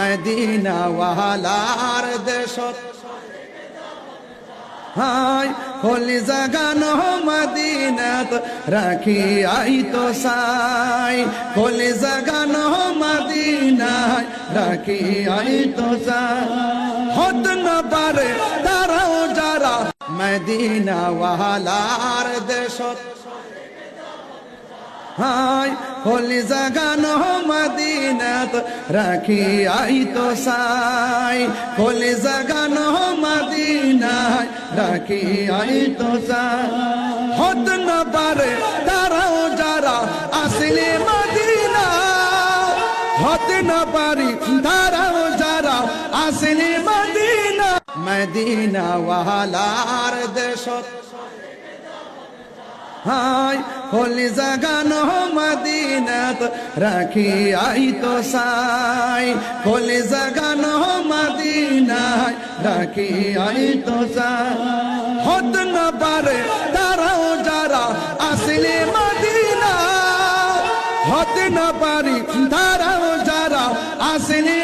Medina ওয়ালার দেশত high হলি জাগানো মদিনাত রাখি আই তো সাই হলি জাগানো রাখি আই তো সাই হত না পারে তারাও যারা মদিনাওয়ালার দেশত হাই হলি জাগানো মদিনাত রাখি, আই তো সাই হলি জাগানো মদিনায় রাখি, আই তো সাই হত না পারে তারাও যারা আসলে মদিনা হতে না পারি তারাও যারা আসলে মদিনা মদিনা ওয়ালার দেশত হাই, হলি জাগানো মদিনাত রাখি আই তো সাই হলি জাগানো মদিনায় রাখি আই তো সাই হত না পারে তারাও যারা আসলে মদিনা হতে না পারি তারাও যারা আসলে